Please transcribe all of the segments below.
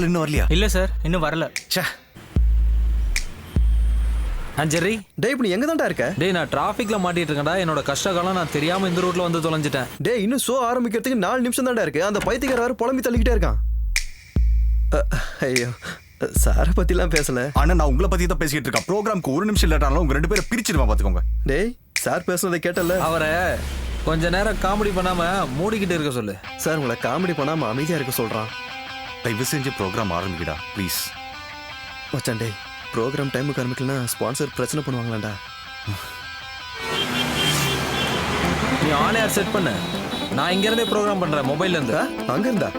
ஆள் இன்னும் வரலையா? இல்ல சார் இன்னும் வரல. ச்சே. ஆ ஜெர்ரி. டேய் இப்ப நீ எங்க தான்டா இருக்க? டேய் நான் டிராஃபிக்ல மாட்டிட்டு இருக்கேன்டா. என்னோட கஷ்ட காலம் நான் தெரியாம இந்த ரூட்ல வந்து தொலைஞ்சிட்டேன். டேய் இன்னும் ஷோ ஆரம்பிக்கிறதுக்கு நாலு நிமிஷம் தான்டா இருக்கு. அந்த பைத்தியக்கார வேற புலம்பி தள்ளிக்கிட்டே இருக்கான். அ, ஐயோ. சாரை பத்திலாம் பேசல. ஆனா நான் உங்களை பத்தி தான் பேசிட்டு இருக்கேன். ப்ரோக்ராம்க்கு ஒரு நிமிஷம் லேட்டானாலும் உங்க ரெண்டு பேரை பிரிச்சிருவேன் பாத்துக்கோங்க. டேய் சார் பேசுனதை கேட்டல. அவரை கொஞ்ச நேரம் காமெடி பண்ணாம மூடிக்கிட்டு இருக்க சொல்லு. சார் உங்களை காமெடி பண்ணாம அமைதியா இருக்க சொல்றான். தயவு செஞ்சு ப்ரோக்ராம் ஆரம்பிக்கடா ப்ளீஸ் மச்சான் டேய் ப்ரோக்ராம் டைமுக்கு ஆரம்பிக்கலனா ஸ்பான்சர் பிரச்சனை பண்ணுவாங்களாண்டா? நீ ஆன் ஏர் செட் பண்ணு. நான் இங்க இருந்தே ப்ரோக்ராம் பண்றேன் மொபைல்ல இருந்து. ஆ, அங்க இருந்தா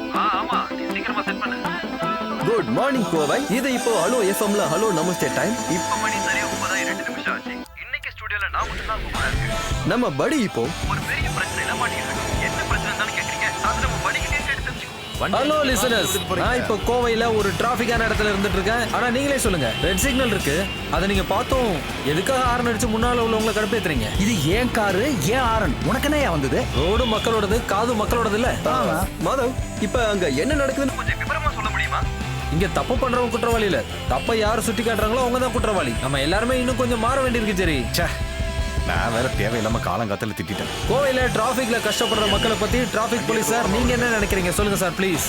குட் மார்னிங் கோவை. இது இப்போ ஹலோ எஃப்எம்ல ஹலோ நமஸ்தே டைம் இப்போ மணி சரியா ஒன்பதாயிரம் ரெண்டு நிமிஷம் ஆச்சு. இன்னைக்கு ஸ்டுடியோல நான் மட்டும் தான் நம்ம படி இப்போ. ஒரு பெரிய பிரச்சனையில மாட்டிட்டு ஹலோ லிசனர்ஸ் நான் இப்போ கோவையில ஒரு டிராஃபிக்கான இடத்துல இருந்துட்டு இருக்கேன் ஆனா நீங்களே சொல்லுங்க. ரெட் சிக்னல் இருக்கு. அதை நீங்க பார்த்தோம். எதுக்காக ஹார்ன் அடிச்சு முன்னால உள்ளவங்களை கடுப்பேத்துறீங்க? இது ஏன் காரு? ஏன் ஆரன் உனக்கு என்ன வந்தது? ரோடு மக்களோடது காது மக்களோடது இல்ல மாதவ் இப்ப அங்க என்ன நடக்குதுன்னு கொஞ்சம் விவரமா சொல்ல முடியுமா? இங்க தப்பு பண்றவங்க குற்றவாளி இல்ல தப்ப யார் சுட்டி காட்டுறாங்களோ அவங்க தான் குற்றவாளி. நம்ம எல்லாருமே இன்னும் கொஞ்சம் மாற வேண்டியிருக்கு சரி நான் வேற தேவையில்லாம காலங்காத்தால திட்டிட்டேன். கோவையில டிராபிக்ல கஷ்டப்படுற மக்களை பத்தி டிராபிக் போலீஸ் சார் நீங்க என்ன நினைக்கிறீங்க? சொல்லுங்க சார் ப்ளீஸ்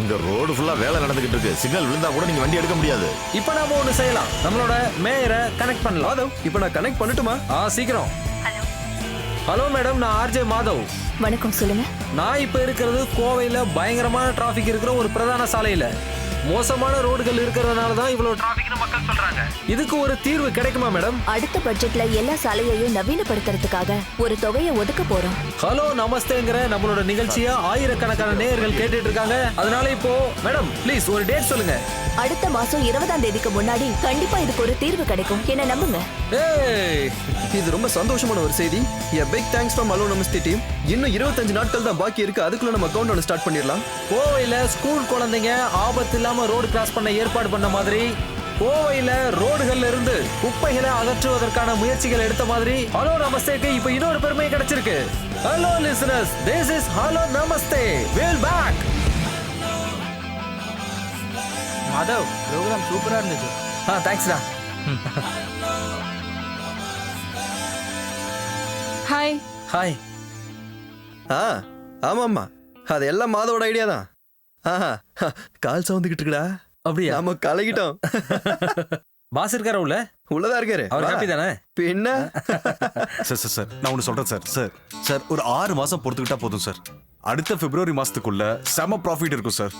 இங்க ரோடு ஃபுல்லா வேலை நடந்துகிட்டு இருக்கு. சிக்னல் விழுந்தா கூட நீங்க வண்டி எடுக்க முடியாது. இப்போ நாம ஒண்ணு செய்யலாம். நம்மளோட மேயரை கனெக்ட் பண்ணலாம். மாதவ் இப்ப நான் கனெக்ட் பண்ணட்டுமா? ஆ சீக்கிரம். ஹலோ மேடம் நான் ஆர்ஜே மாதவ். வணக்கம் சொல்லுங்க. நான் இப்ப இருக்கிறது கோவையில பயங்கரமான டிராபிக் இருக்கிற ஒரு பிரதான சாலையில. மோசமான ரோடுகள் இருக்கிறதுனால தான் இவ்வளவு டிராபிக்னு மக்கள் சொல்றாங்க. இதுக்கு ஒரு தீர்வு கிடைக்குமா மேடம் அடுத்த பட்ஜெட்ல எல்லா சாலையையும் நவீனப்படுத்துறதுக்காக ஒரு தொகையை ஒதுக்க போறோம். ஹலோ நமஸ்தேங்கிற நம்மளோட நிகழ்ச்சியை ஆயிரக்கணக்கான நேயர்கள் கேட்டுட்டு இருக்காங்க. அதனால இப்போ மேடம் ப்ளீஸ் ஒரு டேட் சொல்லுங்க. அடுத்த மாசம் இருபதாம் தேதிக்கு முன்னாடி கண்டிப்பா இதுக்கு ஒரு தீர்வு கிடைக்கும். என்ன நம்புங்க? ஏய் இது ரொம்ப சந்தோஷமான ஒரு செய்தி. A big thanks from hello Namaste team இன்னும் இருபத்தஞ்சு நாட்கள் தான் பாக்கி இருக்கு. அதுக்குள்ள நம்ம அக்கௌண்ட் ஒன்று ஸ்டார்ட் பண்ணிடலாம். கோவையில ஸ்கூல் குழந்தைங்க ஆபத்து இல்லாம ரோடு கிராஸ் பண்ண ஏற்பாடு பண்ண மாதிரி கோவையில ரோடுகள்ல இருந்து குப்பைகளை அகற்றுவதற்கான முயற்சிகள் எடுத்த மாதிரி ஹலோ நமஸ்தேக்கு இப்ப இன்னொரு பெருமை கிடைச்சிருக்கு. Hello listeners this is hello Namaste வேல் பேக் மாதவ் ப்ரோக்ராம் சூப்பரா இருந்தது. ஆ தேங்க்ஸ்டா ஹாய் ஹாய் ஆ ஆமாம்மா. அது எல்லாம் மாதவோட ஐடியா தான். ஆஹா ஹ, கால் சவுந்துக்கிட்டு இருக்குடா அப்படியா? நாம கலகிட்டோம். பாஸ் இருக்கார உள்ள? உள்ளதா இருக்காரு. அவர். ஹாப்பி தானே? பின்ன? சார் சார் சார் நான் ஒன்று சொல்றேன் சார். சார் சார் ஒரு ஆறு மாசம் பொறுத்துக்கிட்டா போதும் சார். அடுத்த பிப்ரவரி மாசத்துக்குள்ள செம ப்ராஃபிட் இருக்கும் சார்.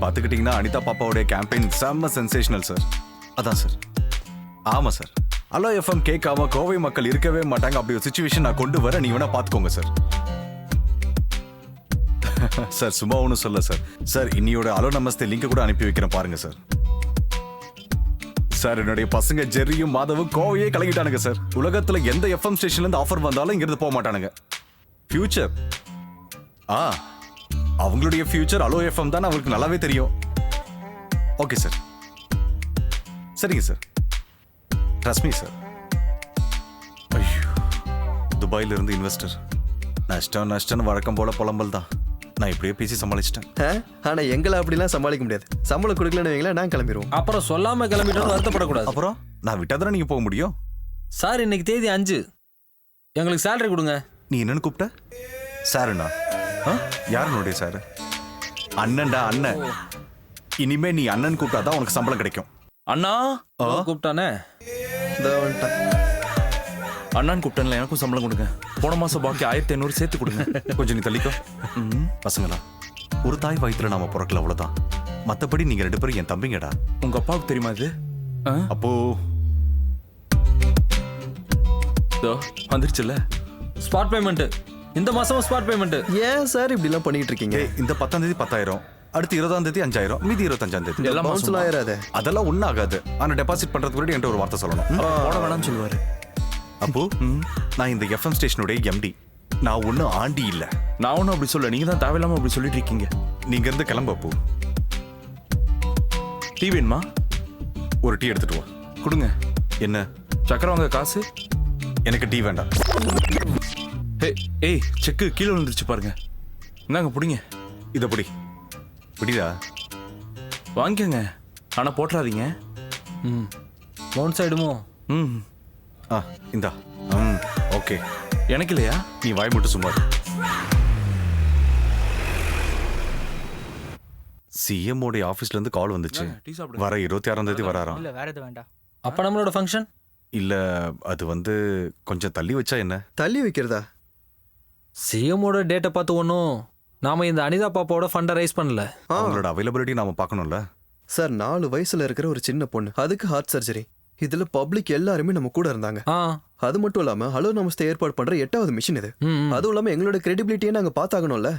பார்த்துக்கிட்டிங்கன்னா அனிதா பாப்பாவுடைய கேம்பெயின் செம்ம சென்சேஷனல் சார். அதான் சார். ஆமா சார். அலோ எஃப்எம் கேட்காம கோவை மக்கள் இருக்கவே மாட்டாங்க அப்படி ஒரு சுச்சுவேஷன் நான் கொண்டு வர நீ வேணா பார்த்துக்கோங்க சார் சார் சும்மா ஒன்றும் சொல்ல சார் சார் இன்னியோட அலோ நமஸ்தே லிங்க் கூட அனுப்பி வைக்கிறேன் பாருங்க சார் சார் என்னுடைய பசங்க ஜெர்ரியும் மாதவும் கோவையே கலங்கிட்டானுங்க சார் உலகத்தில் எந்த எஃப்எம் ஸ்டேஷன்லேருந்து ஆஃபர் வந்தாலும் இங்கிருந்து போக மாட்டானுங்க. ஃபியூச்சர் ஆ அவங்களுடைய ஃபியூச்சர் அலோ எஃப்எம் தான் அவங்களுக்கு நல்லாவே தெரியும். ஓகே சார் சரிங்க சார் ரஸ்மி சார் ஐயோ துபாயில இருந்து இன்வெஸ்டர். நஷ்டம் நஷ்டம்னு வழக்கம் போல புலம்பல் தான். நான் இப்படியே பேசி சமாளிச்சிட்டேன். ஆ, ஆனா எங்களை அப்படிலாம் சமாளிக்க முடியாது. சம்பளம் கொடுக்கலன்னு வைங்களேன் நான் கிளம்பிடுவோம் அப்புறம் சொல்லாம கிளம்பிட்டோம் வருத்தப்படக்கூடாது. அப்புறம் நான் விட்டா தானே நீங்க போக முடியும்? சார் இன்னைக்கு தேதி அஞ்சு. எங்களுக்கு சேலரி கொடுங்க. நீ என்னன்னு கூப்பிட்ட? சாருண்ணா ஆ? யார் என்னுடைய சாரு அண்ணன்டா அண்ணன். இனிமே நீ அண்ணன் கூப்பிட்டாதான் உனக்கு சம்பளம் கிடைக்கும். அண்ணா கூப்பிட்டானே? இதோ வந்துட்டேன். அண்ணான்னு கூப்பிட்டேன்ல எனக்கும் சம்பளம் கொடுங்க. போன மாசம் பாக்கி ஆயிரத்தி ஐநூறு சேர்த்து கொடுங்க. கொஞ்சம் நீ தள்ளிக்கோ. பசங்களா ஒரு தாய் வயித்துல நாம பிறக்கல அவ்வளவுதான். மத்தபடி நீங்க ரெண்டு பேரும் என் தம்பிங்கடா. உங்க அப்பாவுக்கு தெரியுமா இது? ஆ? அப்போ இதோ, வந்துருச்சுல்ல? ஸ்பாட் பேமெண்ட் இந்த மாசமும் ஸ்பாட் பேமெண்ட் ஏன் சார் இப்படிலாம் பண்ணிட்டு இருக்கீங்க? ஏய், இந்த பத்தாம் தேதி பத்தாயிரம். அடுத்து இருபதாம் தேதி அஞ்சாயிரம் மீதி இருபத்தஞ்சாம் தேதி. எல்லாம் மாசமா? ஆயிராதே. அதெல்லாம் ஒன்றும் ஆகாது ஆனா டெபாசிட் பண்றதுக்கு முன்னாடி என்கிட்ட ஒரு வார்த்தை சொல்லணும்? போட வேணாம்னு சொல்லுவாரு. அப்போ நான் இந்த எஃப்எம் ஸ்டேஷனுடைய எம்டி நான் ஒன்றும் ஆண்டி இல்ல. நான் ஒன்றும் அப்படி சொல்ல நீங்க தான் தேவையில்லாம அப்படி சொல்லிட்டு இருக்கீங்க. நீங்க இருந்து கிளம்பு அப்போ. டீ வேணுமா? ஒரு டீ எடுத்துட்டு வா. கொடுங்க. என்ன? சக்கரை வாங்க காசு? எனக்கு டீ வேண்டாம். ஏய் செக்கு கீழே விழுந்துருச்சு பாருங்க. இந்தாங்க பிடிங்க. இதை பிடி. விடிடா வாங்கிக்கோங்க. ஆனா போட்டுறாதீங்க. ம். பவுன்ஸ் ஆயிடுமோ ம். ஆ இந்தா. ம் ஓகே. எனக்கு இல்லையா? நீ வாய் மட்டும் சும்மா சிஎம் உடைய ஆபீஸ்ல இருந்து கால் வந்துச்சு. வர இருபத்தி ஆறாம் தேதி வராராம். இல்ல வேற எதுவும் வேண்டாம். அப்ப நம்மளோட ஃபங்க்ஷன் இல்ல அது வந்து கொஞ்சம் தள்ளி வச்சா என்ன? தள்ளி வைக்கிறதா? சிஎம்மோட டேட்டை பார்த்து ஒன்றும் நாம இந்த அனிதா பாப்பாவோட ஃபண்டை ரைஸ் பண்ணல. ஆ. அவங்களோட அவைலபிலிட்டி நாம பார்க்கணும்ல? சார் நாலு வயசுல இருக்கிற ஒரு சின்ன பொண்ணு. அதுக்கு ஹார்ட் சர்ஜரி இதுல பப்ளிக் எல்லாருமே நம்ம கூட இருந்தாங்க. ஆ. அது மட்டும் இல்லாம ஹலோ நமஸ்தே ஏற்பாடு பண்ற எட்டாவது மிஷின் இது. ம், ம். அதுவும் இல்லாம எங்களோட கிரெடிபிலிட்டியை நாங்க பார்த்தாகணும்ல?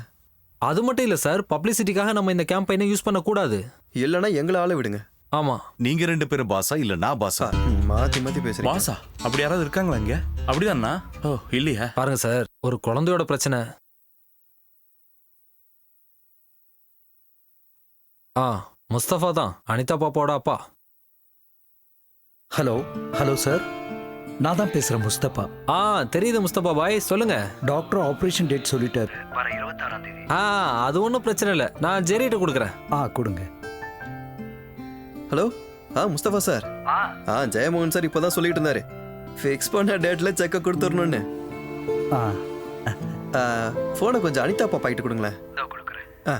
அது மட்டும் இல்லை சார் பப்ளிசிட்டிக்காக நம்ம இந்த கேம்பெயினை யூஸ் பண்ணக்கூடாது. இல்லைன்னா எங்களை ஆள விடுங்க. ஆமாம் நீங்க ரெண்டு பேரும் பாசா இல்ல நான் பாசா? ம், மாத்தி மாத்தி பேசுறீங்க. பாசா? அப்படி யாராவது இருக்காங்களா இங்க? அப்படிதானா? ஓ இல்லையா? பாருங்க சார் ஒரு குழந்தையோட பிரச்சனை. ஆ முஸ்தபா தான். அனிதா பாப்பாவோட அப்பா. Hello hello sir. நான் தான் பேசுறேன் முஸ்தபா. ஆ தெரியுது முஸ்தபா பாய் சொல்லுங்க. டாக்டர் ஆபரேஷன் டேட் சொல்லிட்டார். வர இருபத்தாறாம் தேதி. ஆ அது ஒன்றும் பிரச்சனை இல்லை. நான் ஜெரிகிட்ட கொடுக்குறேன். ஆ கொடுங்க. ஹலோ ஆ முஸ்தபா சார். ஆ. ஆ ஜெயமோகன் சார் இப்பதான் சொல்லிட்டு இருந்தாரு. ஃபிக்ஸ் பண்ண டேட்ல செக்க கொடுத்துடணும்னு. ஆ. ஃபோனை கொஞ்சம் அனிதா பாப்பா கிட்ட கொடுங்களேன். ஆ.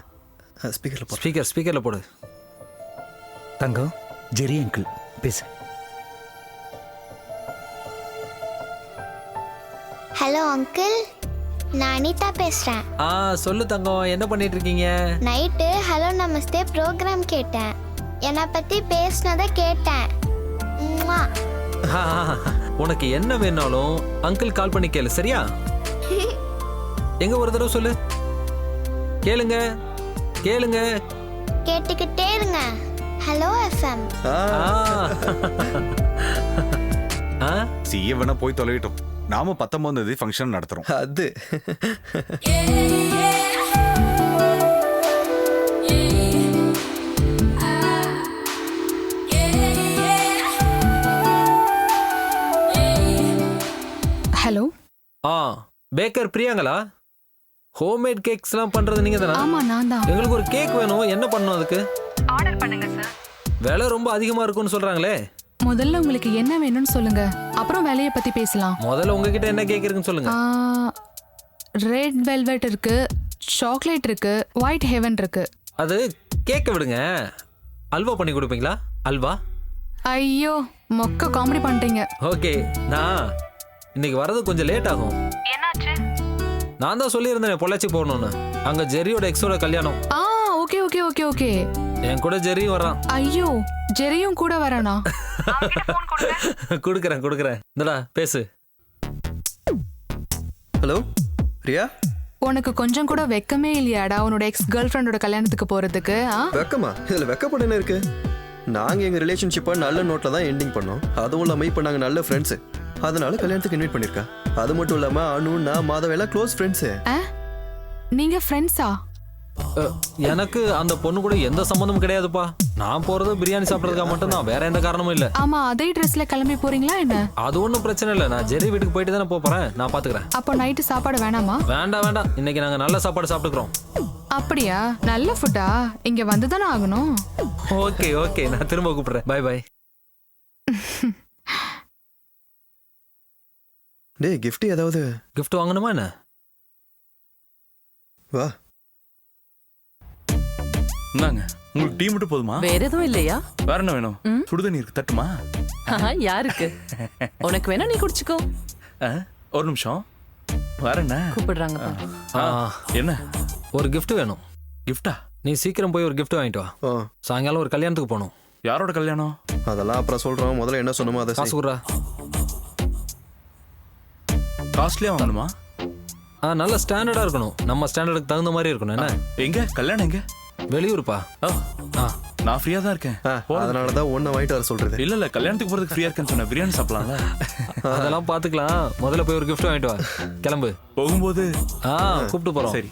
ஸ்பீக்கர்ல போ ஸ்பீக்கர் ஸ்பீக்கரில் போடு. தங்கம் ஜெரி அங்கிள் பேசு. ஹலோ அங்கிள் நான் அனிதா பேசுகிறேன் ஆ சொல்லு தங்கம் என்ன பண்ணிட்டு இருக்கீங்க நைட்டு ஹலோ நமஸ்தே ப்ரோக்ராம் கேட்டேன். என்னை பற்றி பேசினதை கேட்டேன். உம்மா. உனக்கு என்ன வேணாலும் அங்கிள் கால் பண்ணி கேளு சரியா? எங்க ஒரு தடவை சொல்லு. கேளுங்க. கேளுங்க. கேட்டுக்கிட்டே இருங்க. ஹலோ எஃப்எம் சிஏ வேணா போய் தொலைவிட்டோம். நாம பத்தொன்பதாம் தேதி ஃபங்க்ஷன் நடத்துறோம். அது. ஹலோ ஆ பேக்கர் பிரியாங்களா? ஹோம்மேட் கேக்ஸ்லாம் பண்றது நீங்க தானே? ஆமா நான் தான். எங்களுக்கு ஒரு கேக் வேணும். என்ன பண்ணணும் அதுக்கு? ஆர்டர் பண்ணுங்க சார் விலை ரொம்ப அதிகமா இருக்கும்னு சொல்றாங்களே. முதல்ல உங்களுக்கு என்ன வேணும்னு சொல்லுங்க. அப்புறம் வேலையை பத்தி பேசலாம். முதல்ல உங்ககிட்ட என்ன கேக் இருக்குன்னு சொல்லுங்க. ரெட் வெல்வெட் இருக்கு சாக்லேட் இருக்கு ஒயிட் ஹெவன் இருக்கு. அது கேக்க விடுங்க. அல்வா பண்ணி கொடுப்பீங்களா? அல்வா? ஐயோ மொக்க காமெடி பண்றீங்க. ஓகே நான் இன்னைக்கு வர்றது கொஞ்சம் லேட் ஆகும். என்னாச்சு? நான் தான் சொல்லியிருந்தேன் பொள்ளாச்சி போகணும்னு. அங்க ஜெரியோட எக்ஸோட கல்யாணம். ஆ ஓகே ஓகே ஓகே ஓகே. என் கூட ஜெரியும் வர்றான் ஐயோ ஜெரியும் கூட வரானா? கொடுக்குறேன் கொடுக்குறேன். இந்தடா பேசு. ஹலோ ரியா உனக்கு கொஞ்சம் கூட வெக்கமே இல்லையாடா உன்னோட எக்ஸ் கேர்ள் ஃப்ரெண்டோட கல்யாணத்துக்கு போறதுக்கு ஆ? வெக்கமா? இதுல வெக்கப்பட என்ன இருக்கு? நாங்க எங்க ரிலேஷன்ஷிப்பை நல்ல நோட்ல தான் எண்டிங் பண்ணோம். அதுவும் இல்லாம இப்ப நாங்க நல்ல ஃப்ரெண்ட்ஸ் அதனால கல்யாணத்துக்கு இன்வைட் பண்ணிருக்கா. அது மட்டும் இல்லாம அனு நான் மாதவ எல்லாம் க்ளோஸ் ஃப்ரெண்ட்ஸ்? நீங்க ஃப்ரெண்ட்ஸா எனக்கு அந்த பொண்ணு கூட எந்த சம்மந்தமும் கிடையாதுப்பா. நான் போறது பிரியாணி சாப்பிட்றதுக்காக மட்டும்தான். வேற எந்த காரணமும் இல்ல. ஆமா அதே ட்ரெஸ்ல கிளம்பி போறீங்களா என்ன? அது ஒன்றும் பிரச்சனை இல்லை. நான் ஜெரி வீட்டுக்கு போயிட்டு தானே போறேன். நான் பாத்துக்கிறேன். அப்போ நைட்டு சாப்பாடு வேணாமா? வேண்டாம் வேண்டாம். இன்னைக்கு நாங்க நல்ல சாப்பாடு சாப்பிட்டுக்கிறோம். அப்படியா? நல்ல ஃபுட்டா இங்க வந்து தானே ஆகணும். Okay okay. நான் திரும்ப கூப்பிடுறேன். By by. டேய் gift ஏதாவது? Gift வாங்கணுமா என்ன? வா. இந்தாங்க உங்களுக்கு டீ மட்டும் போதுமா? வேற எதுவும் இல்லையா? வேற என்ன வேணும்? சுடுதண்ணி இருக்கு தட்டுமா? யாருக்கு? உனக்கு வேணா நீ குடிச்சுக்கோ. ஆ, ஒரு நிமிஷம். வேற என்ன? கூப்பிடுறாங்க ஆ, என்ன? ஒரு gift வேணும். கிஃப்டா நீ சீக்கிரம் போய் ஒரு gift வாங்கிட்டு வா. ஆ. சாயங்காலம் ஒரு கல்யாணத்துக்கு போகணும். யாரோட கல்யாணம்? அதெல்லாம் அப்புறம் சொல்றோம். முதல்ல என்ன சொன்னமோ அதை காசு செய். கொடுறா. காஸ்ட்லியா வாங்கணுமா? ஆ நல்ல ஸ்டாண்டர்டா இருக்கணும். நம்ம ஸ்டாண்டர்டுக்கு தகுந்த மாதிரி இருக்கணும். என்ன? எங்க? கல்யாணம் எங்க? வெளியூர்ப்பா. ஆ. நான் ஃப்ரீயா தான் இருக்கேன். அதனால தான் ஒன்றை வாங்கிட்டு வர சொல்றது. இல்ல இல்ல கல்யாணத்துக்கு போறதுக்கு ஃப்ரீயா இருக்கேன்னு சொன்னேன் பிரியாணி சாப்பிடலாம்ல? அதெல்லாம் பாத்துக்கலாம் முதல்ல போய் ஒரு gift வாங்கிட்டு வா. கிளம்பு. போகும்போது? ஆ கூப்பிட்டு போறோம். சரி.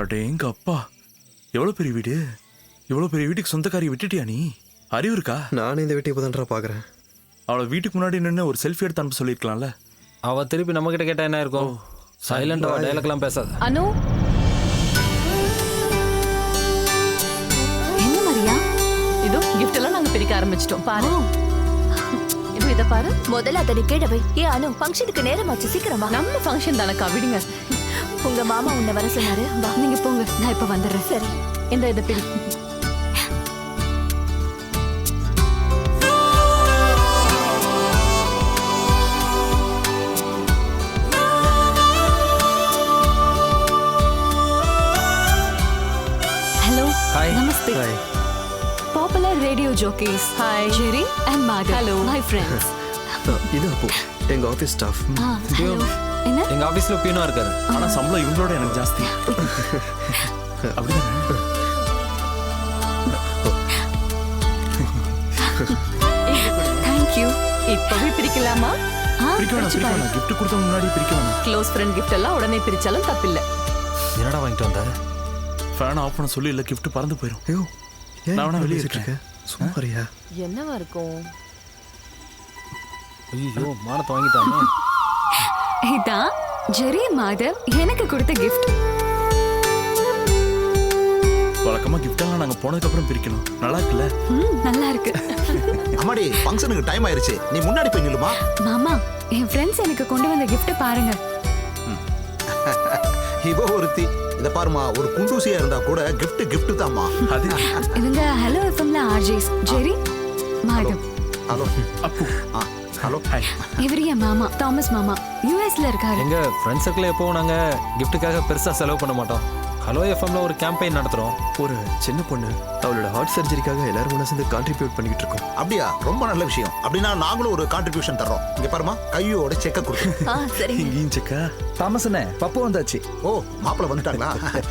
அடேங்க அப்பா. எவ்வளவு பெரிய வீடு? இவ்வளவு பெரிய வீட்டுக்கு சொந்தக்காரி விட்டுட்டியா நீ? அறிவு இருக்கா? நானே இந்த வீட்டை இப்போதான்டா பார்க்குறேன் அவளை வீட்டுக்கு முன்னாடி நின்று ஒரு செல்ஃபி எடுத்து அனுப்ப சொல்லியிருக்கலாம்ல? அவ திருப்பி நம்ம கிட்ட கேட்டா என்ன இருக்கும்? சைலண்டா டைலாக்லாம் பேசாத. அனு? என்ன மரியா? இதோ gift எல்லாம் நாங்க பிரிக்க ஆரம்பிச்சிட்டோம். பாரு. இதோ இத பாரு. முதல்ல அதை கீழே வை ஏ அனு ஃபங்க்ஷனுக்கு நேரமாச்சு சீக்கிரமா. நம்ம ஃபங்க்ஷன் தானக்கா? விடுங்க. உங்க மாமா உன்னை வர சொன்னாரு. வா நீங்க போங்க. நான் இப்ப வந்துடுறேன். சரி. இந்த இத பிரி hello hi Namaste popular radio jockeys Hi. Jerry and Madhav Hello. My friends இது அப்போ எங்கள் ஆஃபீஸ் ஸ்டாஃப் ஹலோ எங்க ஆபீஸ்ல பியூனா இருக்காரு. ஆனா சம்பளம் இவங்களோட எனக்கு ஜாஸ்தி. அப்படிதானே? தேங்க் யூ இப்பவே பிரிக்கலாமா? பிரிக்க வேணாம் பிரிக்க வேணாம். gift கொடுத்த முன்னாடி பிரிக்க வேணாம். க்ளோஸ் ஃப்ரெண்ட் gift எல்லாம் உடனே பிரிச்சாலும் தப்பில்ல. என்னடா வாங்கிட்டு வந்த? ஃபேன் ஆஃப் பண்ண சொல்லி இல்ல gift பறந்து போயிடும் ஐயோ நான் வேணா வெளியே பேசிட்டு இருக்க? சும்மாரியா என்னவா இருக்கும்? ஐயோ மானத்தை வாங்கிட்டானே. இதான் ஜெரி மாதவ் எனக்கு கொடுத்த gift. வழக்கமா gift எல்லாம் நாங்க போனதுக்கு அப்புறம் பிரிக்கணும். நல்லா இருக்குல்ல? ம் நல்லா இருக்கு. அம்மாடி ஃபங்க்ஷனுக்கு டைம் ஆயிருச்சு. நீ முன்னாடி போய் நில்லுமா? மாமா என் ஃப்ரெண்ட்ஸ் எனக்கு கொண்டு வந்த gift பாருங்க. இவ ஒருத்தி. இத பாருமா ஒரு குண்டூசியா இருந்தா கூட gift gift தாம்மா. அது இவங்க ஹலோ எஃப்எம்ல RJs Jerry Madhav. Hello. Appu. ஆ. ஹலோ ஹாய் இவர் என் மாமா? தாமஸ் மாமா. யூஎஸ்ல இருக்காரு. எங்க ஃப்ரெண்ட்ஸ் சர்க்கிள் எப்பவும் நாங்க கிஃப்ட்டுக்காக பெருசா செலவு பண்ண மாட்டோம். ஹலோ எஃப்எம்ல ஒரு கேம்பெயின் நடத்துறோம். ஒரு சின்ன பொண்ணு அவளோட ஹார்ட் சர்ஜரிக்காக எல்லாரும் ஒன்றா சேர்ந்து கான்ட்ரிபியூட் பண்ணிக்கிட்டு இருக்கோம். அப்படியா? ரொம்ப நல்ல விஷயம். அப்படின்னா நாங்களும் ஒரு கான்ட்ரிபியூஷன் தர்றோம். இங்க பாருமா கையோட செக்க கொடுத்து ஆ சரி. இங்கேயும் செக்கா பப்பு வந்தாச்சு. ஓ மாப்பிள்ள வந்துட்டாங்களா?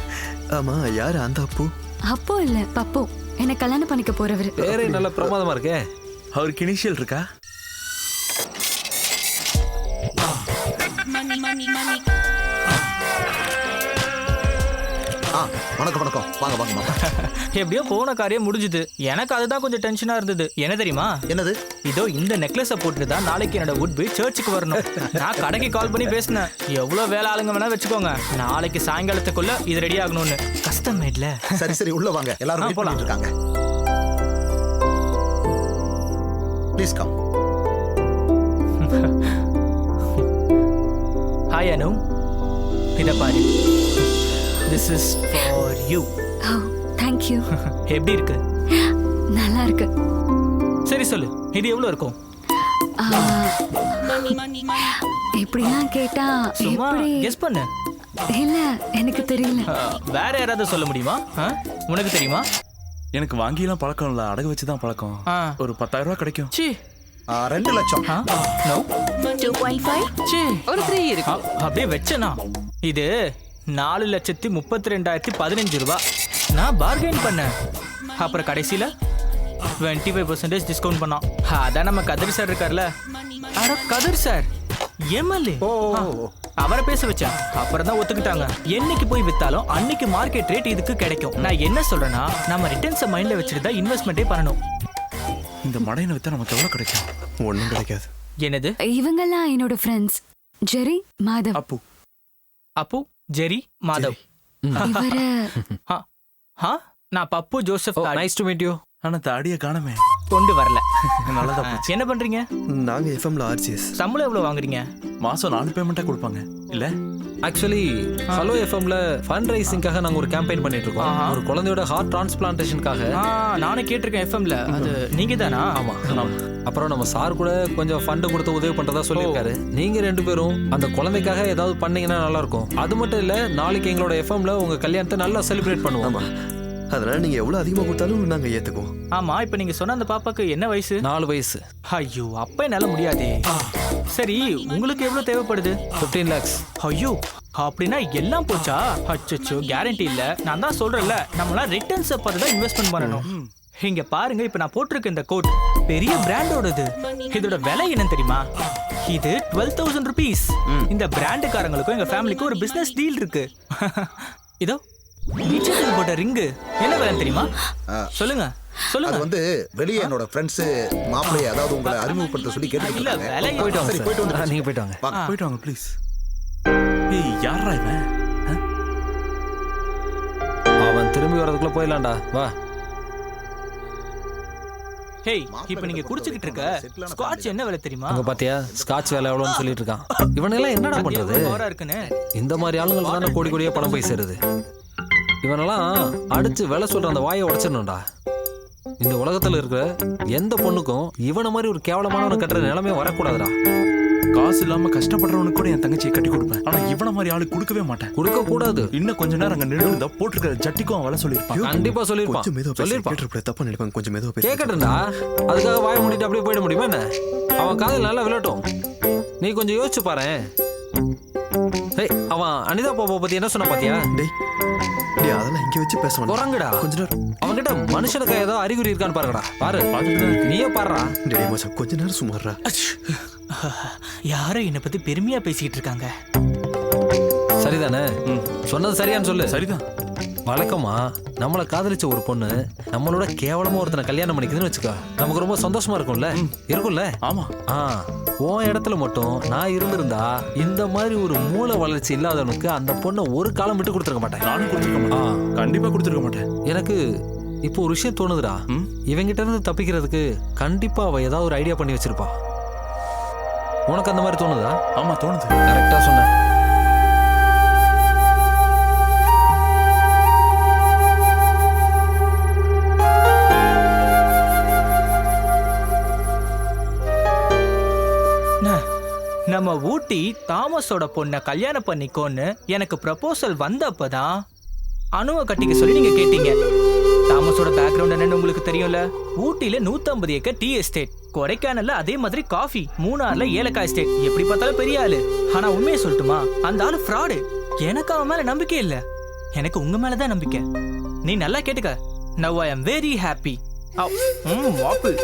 ஆமா யார் அந்த அப்பு? அப்போ இல்ல பப்பு. என்ன கல்யாணம் பண்ணிக்க போறவரு. பேரே நல்ல பிரமாதமா இருக்கே. அவருக்கு இனிஷியல் இருக்கா? ஆ வணக்கம் வணக்கம். வாங்க வாங்க எப்படியோ போன காரியம் முடிஞ்சுது. எனக்கு அதுதான் கொஞ்சம் டென்ஷனா இருந்தது. என்ன தெரியுமா? என்னது? இதோ இந்த நெக்லஸ போட்டுட்டு தான் நாளைக்கு என்னோட உட்பி சர்ச்சுக்கு வரணும். நான் கடைக்கு கால் பண்ணி பேசினேன். எவ்வளவு வேலை ஆளுங்க வேணா வச்சுக்கோங்க. நாளைக்கு சாயங்காலத்துக்குள்ள இது ரெடி ஆகணும்னு. கஷ்டம் இல்ல சரி சரி உள்ள வாங்க. எல்லாரும் போலாம். இருக்காங்க. ப்ளீஸ் கம் ஹாய் அனு இத பாரு this is for you oh thank you எப்படி இருக்கு? நல்லா இருக்கு சரி சொல்லு இது எவ்வளவு இருக்கும்? இப்படிலாம் கேட்டா சும்மா எப்படி? கெஸ் பண்ணு. இல்ல எனக்கு தெரியல. ஆ, வேற யாராவது சொல்ல முடியுமா? ஆ? உனக்கு தெரியுமா? எனக்கு வாங்கியெல்லாம் பழக்கம் இல்ல அடகு வச்சு தான் பழக்கம். ஆ. ஒரு பத்தாயிரம் ரூபாய் கிடைக்கும். சி ரெண்டு லட்சம். No two point five C ஒரு த்ரீ இருக்கு. அப்படியே வச்சனா. இது நாலு லட்சத்தி முப்பத்தி ரெண்டாயிரத்தி பதினஞ்சு ரூபா. நான் பார்கெயின் பண்ணேன். அப்புறம் கடைசியில டுவெண்ட்டி ஃபைவ் பர்சன்டேஜ் டிஸ்கவுண்ட் பண்ணோம். அதான் நம்ம கதிர் சார் இருக்கார்ல. அட கதிர் சார் எம்எல்ஏ. அவரை பேச வச்சேன். அப்புறம் தான் ஒத்துக்கிட்டாங்க. என்னைக்கு போய் வித்தாலும் அன்னைக்கு மார்க்கெட் ரேட் இதுக்கு கிடைக்கும். நான் என்ன சொல்றேன்னா நம்ம ரிட்டர்ன்ஸை மைண்ட்ல வச்சுட்டு தான் இன்வெஸ்ட்மெண்ட்டே பண்ணணும். இந்த மடையனை வித்தா நமக்கு எவ்வளவு கிடைக்கும்? ஒன்றும் கிடைக்காது. என்னது? இவங்கெல்லாம் என்னோட friends Jerry Madhav. Appu. Appu Jerry Madhav. இவரு ஆ, ஆ, நான் பப்பு ஜோசப் தாடி. நைஸ் டு மீட் யூ ஆனா தாடிய காணமே. கொண்டு வரல. நல்லதா என்ன பண்றீங்க? நாங்கள் எஃப்எம்ல ஆர்ஜிஎஸ் சம்பளம் எவ்வளவு வாங்குறீங்க? மாசம் நாலு பேமெண்டா கொடுப்பாங்க. இல்ல? ஆக்சுவலி ஹலோ எஃப்எம்ல ஃபண்ட் ரைசிங்காக நாங்க ஒரு கேம்பெயின் பண்ணிட்டு இருக்கோம். ஒரு குழந்தையோட ஹார்ட் டிரான்ஸ்பிளான்டேஷனுக்காக ஆ, நானும் கேட்டிருக்கேன் எஃப்எம்ல அது நீங்க தானா ஆமா. அப்புறம் நம்ம சார் கூட கொஞ்சம் ஃபண்ட் கொடுத்து உதவி பண்றதா சொல்லியிருக்காரு. நீங்க ரெண்டு பேரும் அந்த குழந்தைக்காக ஏதாவது பண்ணீங்கன்னா நல்லா இருக்கும். அது மட்டும் இல்ல நாளைக்கு எங்களோட எஃப்எம்ல உங்க கல்யாணத்தை நல்லா செலிப்ரேட் பண்ணுவோம். அதனால நீங்க எவ்வளவு அதிகமா கொடுத்தாலும் நாங்க ஏத்துக்குவோம். ஆமா இப்ப நீங்க சொன்ன அந்த பாப்பாக்கு என்ன வயசு? நாலு வயசு. ஐயோ அப்ப என்னால முடியாதே. சரி உங்களுக்கு எவ்வளவு தேவைப்படுது? ஃபிஃப்டீன் லேக்ஸ் ஐயோ அப்படின்னா எல்லாம் போச்சா? அச்சச்சோ கேரண்டி இல்ல. நான் தான் சொல்றேன்ல நம்மளாம் ரிட்டர்ன்ஸ் பார்த்து தான் இன்வெஸ்ட்மெண்ட் பண்ணணும். இங்க பாருங்க இப்ப நான் போட்டிருக்க இந்த கோட் பெரிய பிராண்டோடது. இதோட விலை என்னன்னு தெரியுமா? இது டுவெல் தௌசண்ட் ருபீஸ் இந்த பிராண்டுக்காரங்களுக்கும் எங்க ஃபேமிலிக்கும் ஒரு பிசினஸ் டீல் இருக்கு. இதோ நிச்சயத்துக்கு போட்ட ரிங்கு என்ன விலை தெரியுமா? சொல்லுங்க அது சொல்லுங்க வந்து வெளியே என்னோட ஃப்ரெண்ட்ஸ் மாப்பிள்ளைய அதாவது உங்களை அறிமுகப்படுத்த சொல்லி கேட்டுக்கிட்டு இல்ல. வேலை- போயிட்டு வாங்க. போயிட்டு வந்து நீங்க போயிட்டு வாங்க. வாங்க. போயிட்டு வாங்க ப்ளீஸ் ஏய் யாரா இவன்? அவன் திரும்பி வரதுக்குள்ள போயிடலாம்டா. வா. ஹேய் இப்போ நீங்க குடிச்சிட்டு இருக்க ஸ்காட்ச் என்ன விலை தெரியுமா? அங்க பாத்தியா? ஸ்காட்ச் வேலை எவ்வளோன்னு சொல்லிட்டு இருக்கான். இவனெல்லாம் என்னடா பண்றது? இந்த மாதிரி ஆளுங்களுக்கு தானே கோடி கோடியா பணம் போய் சேருது. இவனெல்லாம் அடிச்சு வேலை சொல்ற அந்த வாயை உடைச்சிடணும்டா. இந்த உலகத்துல இருக்கிற எந்த பொண்ணுக்கும் இவனை மாதிரி ஒரு கேவலமானவனை கட்டுற நிலைமை வரக்கூடாதுடா. காசு இல்லாம கஷ்டப்படுறவனுக்கு கூட என் தங்கச்சியை கட்டி கொடுப்பேன். ஆனா இவன மாதிரி ஆளு கொடுக்கவே மாட்டேன். கொடுக்க கூடாது. இன்னும் கொஞ்ச நேரம் அங்க நின்று போட்டிருக்கிற ஜட்டிக்கும் அவன் வேலை சொல்லியிருப்பான். கண்டிப்பா சொல்லிருப்பான் கொஞ்சம் மெதுவா சொல்லிருப்பான் தப்பா நினைப்பாங்க கொஞ்சம் மெதுவா பேசு. கேட்கட்டும்டா அதுக்காக வாய் மூடிட்டு அப்படியே போயிட முடியுமா என்ன? அவன் காதல் நல்லா விளட்டும் நீ கொஞ்சம் யோசிச்சு பாரேன். ஏய் அவன் அனிதா பாப்பா பத்தி என்ன சொன்ன பாத்தியா? டேய் டேய் அதெல்லாம் இங்க வச்சு பேச வேண்டாம். குரங்குடா கொஞ்ச நேரம். அவன்கிட்ட மனுஷனுக்கு ஏதோ அறிகுறி இருக்கான்னு பாருங்கடா. பாரு. நீயே பாருடா. டேய் மச்சான் கொஞ்ச நேரம் சுமாரா யாரும் என்னை பத்தி பெருமையா பேசிக்கிட்டு இருக்காங்க. சரிதானே? சொன்னது சரியான்னு சொல்லு. சரிதான். வழக்கமா நம்மளை காதலிச்ச ஒரு பொண்ணு நம்மளோட கேவலமா ஒருத்தனை கல்யாணம் பண்ணிக்குதுன்னு வச்சுக்கோ. நமக்கு ரொம்ப சந்தோஷமா இருக்கும்ல? இருக்கும்ல? ஆமா. ஆ உன் இடத்துல மட்டும் நான் இருந்திருந்தா இந்த மாதிரி ஒரு மூளை வளர்ச்சி இல்லாதவனுக்கு அந்த பொண்ணை ஒரு காலம் விட்டு கொடுத்துருக்க மாட்டேன். நானும் கொடுத்துருக்க மாட்டேன். ஆ. கண்டிப்பா கொடுத்துருக்க மாட்டேன். எனக்கு இப்போ ஒரு விஷயம் தோணுதுடா? இவங்கிட்ட இருந்து தப்பிக்கிறதுக்கு கண்டிப்பா அவ ஏதாவது ஒரு ஐடியா பண்ணி வச்சிருப்பா. உனக்கு அந்த மாதிரி தோணுதா? ஆமா தோணுது. கரெக்டா சொன்ன. நம்ம தாமஸோட பொண்ணை கல்யாணம் பண்ணிக்கோன்னு எனக்கு ப்ரப்போசல் வந்தப்பதான் அணுவை கட்டிக்க சொல்லி நீங்க கேட்டீங்க. தாமஸோட பேக்ரவுண்ட் என்னன்னு உங்களுக்கு தெரியும்ல? ஊட்டியில 150 ஏக்கர் டீ எஸ்டேட் கொடைக்கானல்ல அதே மாதிரி காஃபி மூணார்ல ஏலக்காய் எஸ்டேட் எப்படி பார்த்தாலும் பெரிய ஆளு. ஆனா உண்மையை சொல்லட்டுமா? அந்த ஆளு ஃப்ராடு எனக்கு அவன் மேல நம்பிக்கை இல்ல. எனக்கு உங்க மேலதான் நம்பிக்கை. நீ நல்லா கேட்டுக்க. Now I am very happy வாப்பு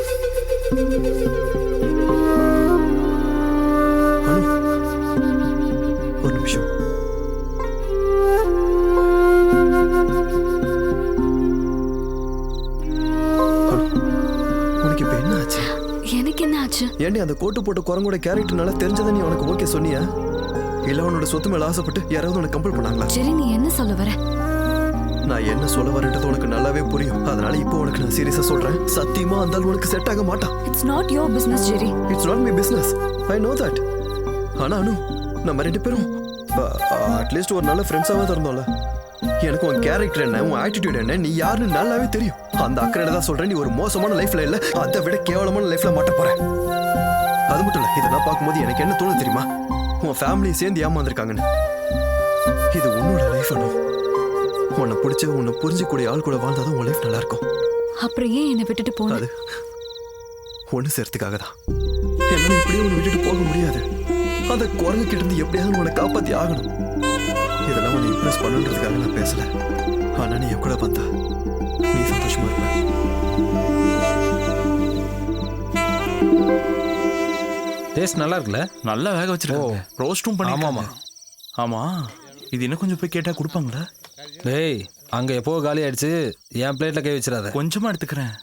ஏண்டி அந்த கோட்டு போட்ட குரங்கோட கேரக்டர் நல்லா தெரிஞ்சதை நீ உனக்கு ஓகே சொன்னியா? இல்ல உன்னோட சொத்து மேல ஆசைப்பட்டு யாராவது உனக்கு கம்பல் பண்ணாங்களா? சரி நீ என்ன சொல்ல வர? நான் என்ன சொல்ல வரேன்றது உனக்கு நல்லாவே புரியும். அதனால இப்போ உனக்கு நான் சீரியஸா சொல்றேன். சத்தியமா அந்த ஆள் உனக்கு செட் ஆக மாட்டான். It's not your business Jerry it's not my business I know that ஆனா அனு நம்ம ரெண்டு பேரும் அட்லீஸ்ட் ஒரு நல்ல ஃப்ரெண்ட்ஸாவே இருந்தோம்ல. எனக்கு உன் கேரக்டர் என்ன உன் ஆட்டிடியூட் என்ன நீ யாருன்னு நல்லாவே தெரியும். அந்த அக்கறையில தான் சொல்றேன். நீ ஒரு மோசமான லைஃப்ல இல்ல. அதை விட கேவலமான லைஃப்ல மாட்ட போற. அது மட்டும் இல்ல இதெல்லாம் பார்க்கும்போது எனக்கு என்ன தோணுது தெரியுமா? உன் ஃபேமிலி சேர்ந்து ஏமாந்துருக்காங்கன்னு. இது உன்னோட லைஃப் அனு. உன்னை பிடிச்ச உன்னை புரிஞ்சக்கூடிய ஆள் கூட வாழ்ந்தாதான் உன் லைஃப் நல்லா இருக்கும் அப்புறம் ஏன் என்னை விட்டுட்டு போன? அது ஒண்ணு சேர்த்துக்காக தான். என்னால இப்படியே உன்னை விட்டுட்டு போக முடியாது. அந்த குரங்கு கிட்ட இருந்து எப்படியாவது உன்னை காப்பாத்தி ஆகணும். இதெல்லாம் உன்னை இம்ப்ரெஸ் பண்ணுன்றதுக்காக நான் பேசல. ஆனா நீ என் கூட வந்தா. நீ சந்தோஷமா இருப்ப. டேஸ்ட் நல்லா இருக்குல்ல நல்லா வேக வச்சிருக்காங்க. ரோஸ்டும் பண்ணி ஆமாமா. ஆமா. இது இன்னும் கொஞ்சம் போய் கேட்டா கொடுப்பாங்களா? டேய் அங்க எப்போ காலி ஆயிடுச்சு என் பிளேட்ல கை வச்சிடாத. கொஞ்சமா எடுத்துக்கிறேன்.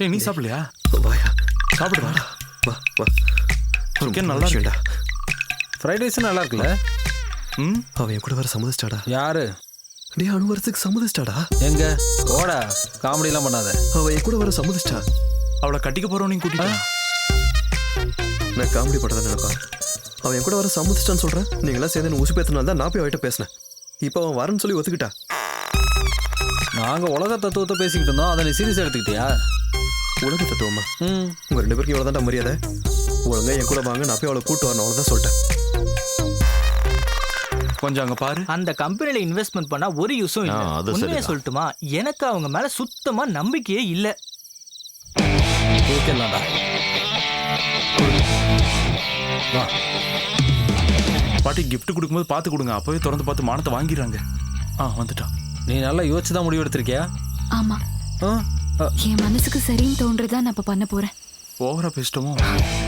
ஏய் நீ சாப்பிடலையா? வாயா சாப்பிடு வாடா வா வா. Chicken நல்லா நல்லா இருக்கு. ஃப்ரைட் ரைஸ் நல்லா இருக்குல்ல ம்? அவன் என் கூட வர சம்மதிச்சிட்டாடா. யாரு? டே அணு வரத்துக்கு சம்மதிச்சிட்டாடா. எங்க? ஓடா காமெடி எல்லாம் பண்ணாத. அவன் என் கூட வர சம்மதிச்சிட்டா. அவளை கட்டிக்க போறவனையும் கூட்டிட்டு வா. நான் காமெடி பண்றதை நினைப்பா. அவன் என் கூட வர சம்மதிச்சிட்டான்னு சொல்றேன். நீங்களாம் சேர்ந்து உசு பேத்தினால தான் நான் போய் அவட்ட பேசினேன். இப்போ அவன் வரேன்னு சொல்லி ஒத்துக்கிட்டா. நாங்க உலக தத்துவத்தை பேசிக்கிட்டு இருந்தோம். அதை நீ சீரியஸ் எடுத்துக்கிட்டியா? உலக தத்துவமா? ம். உங்க ரெண்டு பேருக்கும் இவ்வளோ மரியாதை. ஒழுங்கா என் கூட வாங்க நான் போய் அவளை கூட்டு வரணும். அவ்வளோதான் சொல்லிட்டேன். கொஞ்சம் அங்க பாரு. அந்த கம்பெனில இன்வெஸ்ட்மெண்ட் பண்ணா ஒரு யூஸும் இல்ல. உண்மையை. சொல்லட்டுமா? எனக்கு அவங்க மேல சுத்தமா நம்பிக்கையே இல்ல. தூக்கிடலாம்டா பாட்டி கிஃப்ட் கொடுக்கும்போது பார்த்து கொடுங்க. அப்பவே திறந்து பார்த்து மானத்தை வாங்கிடுறாங்க. ஆ வந்துட்டான் நீ நல்லா யோசிச்சு தான் முடிவு எடுத்திருக்கியா? ஆமா. ஆ என் மனசுக்கு சரின்னு தோன்றதா நான் பண்ண போறேன். ஓவரா பேசிட்டோமோ?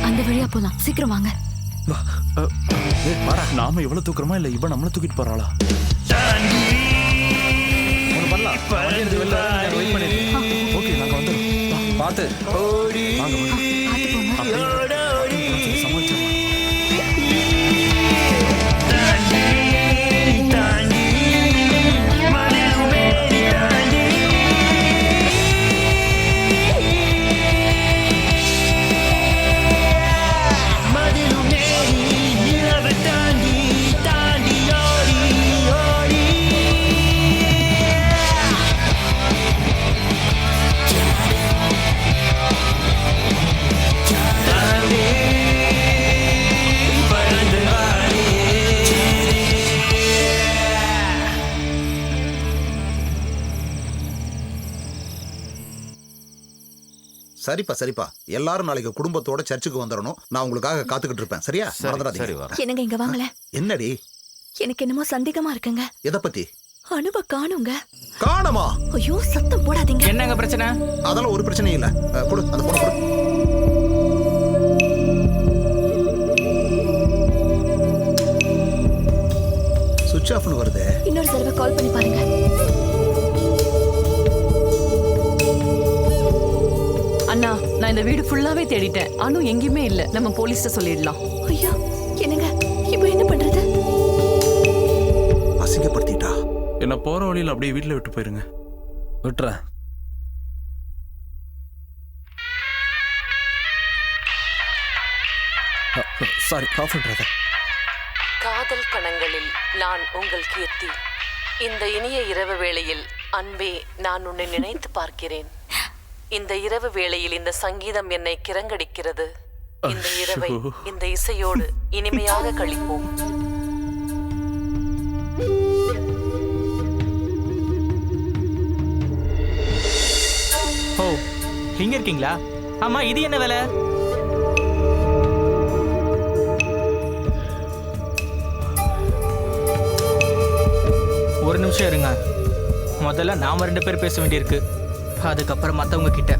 அந்த வழியா போலாம். சீக்கிரம் வாங்க. வா வாடா. நாம இவ்வளவு தூக்குறோமா? இல்ல இவன் நம்மள தூக்கிட்டு போறாளா? பார்த்து. வாங்க, வாங்க. சரிப்பா சரிப்பா. எல்லாரும் நாளைக்கு குடும்பத்தோட சர்ச்சுக்கு வந்துடணும். நான் உங்களுக்காக காத்துக்கிட்டு இருப்பேன். சரியா? மறந்துடாதீங்க. என்னங்க இங்க வாங்கல? என்னடி? எனக்கு என்னமோ சந்தேகமா இருக்குங்க. எதை பத்தி? அணுவ காணுங்க. காணமா? ஐயோ சத்தம் போடாதீங்க. என்னங்க பிரச்சனை? அதெல்லாம் ஒரு பிரச்சனையும் இல்ல. அஹ், கொடு அந்த போன கொடு. சுவிட்ச் ஆஃப்னு வருது. இன்னொரு தடவை கால் பண்ணி பாருங்க. நான் இந்த வீடு ஃபுல்லாவே தேடிட்டேன். அனு எங்கேயுமே இல்ல. நம்ம போலீஸ்ட சொல்லிடலாம். ஐயோ என்னங்க? இப்போ என்ன பண்றது? அசிங்கப்படுத்திட்டா? என்ன போற வழியில அப்படியே வீட்ல விட்டு போயிருங்க. விட்டுறேன். சாரி ஆஃப் பண்றத காதல் கணங்களில் நான் உங்கள் கீர்த்தி. இந்த இனிய இரவு வேளையில் அன்பே நான் உன்னை நினைத்து பார்க்கிறேன். இந்த இரவு வேளையில் இந்த சங்கீதம் என்னை கிறங்கடிக்கிறது இந்த இரவை இந்த இசையோடு இனிமையாக கழிப்போம். ஓ இங்க இருக்கீங்களா? ஆமா இது என்ன வேலை? ஒரு நிமிஷம் இருங்க. முதல்ல நாம ரெண்டு பேர் பேச வேண்டியிருக்கு. அதுக்கப்புறம் மற்றவங்க கிட்ட